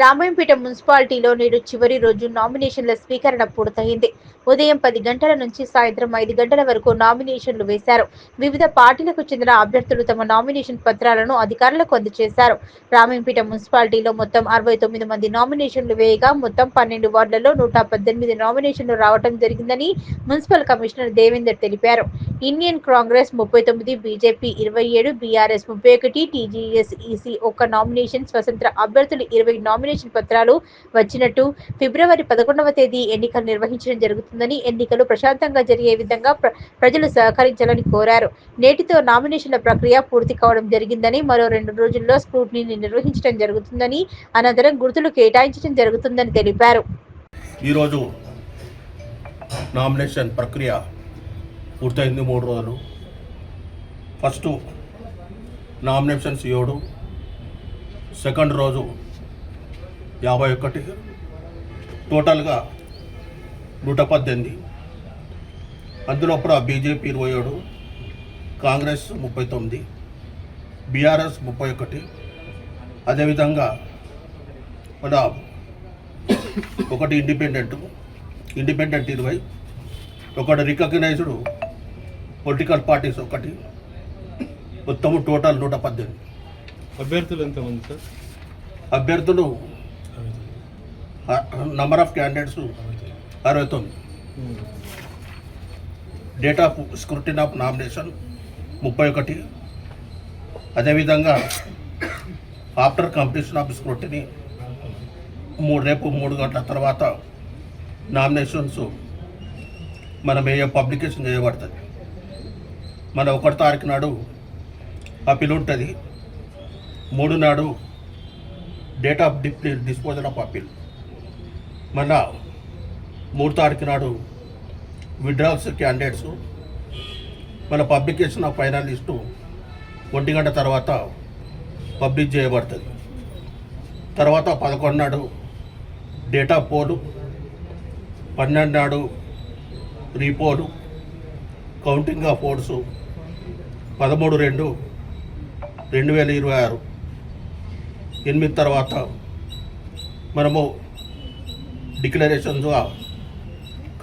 రామాయంపేట మున్సిపాలిటీలో నేడు చివరి రోజు నామినేషన్ల స్వీకరణ పూర్తయింది. ఉదయం పది గంటల నుంచి సాయంత్రం ఐదు గంటల వరకు నామినేషన్లు వేశారు. వివిధ పార్టీలకు చెందిన అభ్యర్థులు తమ నామినేషన్ పత్రాలను అధికారులకు అందజేశారు. రామాయంపేట మున్సిపాలిటీలో మొత్తం అరవై తొమ్మిది మంది నామినేషన్లు వేయగా మొత్తం పన్నెండు వార్డులలో నూట పద్దెనిమిది నామినేషన్లు రావడం జరిగిందని మున్సిపల్ కమిషనర్ దేవేందర్ తెలిపారు. ఇండియన్ కాంగ్రెస్ ముప్పై తొమ్మిది బీజేపీ ఇరవై ఏడు బీఆర్ఎస్ ముప్పై ఒకటి టీజీఎస్ ఈసీ ఒక్క నామినేషన్ స్వతంత్ర అభ్యర్థులు ఇరవై నామినేషన్ పత్రాలు వచ్చినట్టు ఫిబ్రవరి పదకొండవ తేదీ ఎన్నికలు నిర్వహించడం జరుగుతుందని ఎన్నికలు ప్రశాంతంగా జరిగే విధంగా ప్ర- ప్రజలు సహకరించాలని కోరారు. నేటితో నామినేషన్ల ప్రక్రియ పూర్తి కావడం జరిగిందని మరో రెండు రోజుల్లో స్క్రూటినీని నిర్వహించడం జరుగుతుందని అనంతరం గుర్తులు కేటాయించడం జరుగుతుందని తెలిపారు. ఈరోజు నామినేషన్ ప్రక్రియ పూర్తయింది మూడు రోజులు. ఫస్ట్ నామినేషన్స్ ఏడు సెకండ్ రోజు యాభై ఒకటి. టోటల్గా నూట పద్దెనిమిది. అందులో బీజేపీ ఇరవై ఏడు కాంగ్రెస్ ముప్పై తొమ్మిది బీఆర్ఎస్ ముప్పై ఒకటి. అదేవిధంగా మన ఒకటి ఇండిపెండెంట్ ఇండిపెండెంట్ ఇరవై ఒకటి రికగ్నైజ్డ్ పొలిటికల్ పార్టీస్ ఒకటి. మొత్తము టోటల్ నూట పద్దెనిమిది. అభ్యర్థులు ఎంతమంది సార్? అభ్యర్థులు నంబర్ ఆఫ్ క్యాండిడేట్స్ అరవై తొమ్మిది. Date of scrutiny of nomination ముప్పై ఒకటి. అదేవిధంగా ఆఫ్టర్ కంప్లీషన్ ఆఫ్ స్క్రూటినీ మూడు రేపు మూడు గంటల తర్వాత నామినేషన్స్ మనం ఏ పబ్లికేషన్ చేయబడుతుంది? మన ఒకటి తారీఖు నాడు అప్పీల్ ఉంటుంది. మూడు నాడు డేట్ ఆఫ్ డిప్లీ డిస్పోజల్ ఆఫ్ అప్పీల్ మళ్ళా మూడు తారీఖు నాడు విడ్రాల్స్ క్యాండిడేట్స్ మన పబ్లికేషన్ ఆఫ్ ఫైనల్ లిస్టు ఒంటి గంట తర్వాత పబ్లిష్ చేయబడుతుంది. తర్వాత పదకొండు నాడు డేటా పోలు పన్నెండు నాడు రీపోలు కౌంటింగ్ ఆఫ్ ఓట్స్ పదమూడు రెండు రెండు వేల ఇరవై ఆరు. ఎనిమిది తర్వాత మనము declarations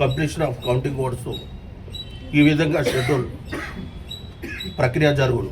completion of counting votes ఈ విధంగా షెడ్యూల్ ప్రక్రియ జరుగును.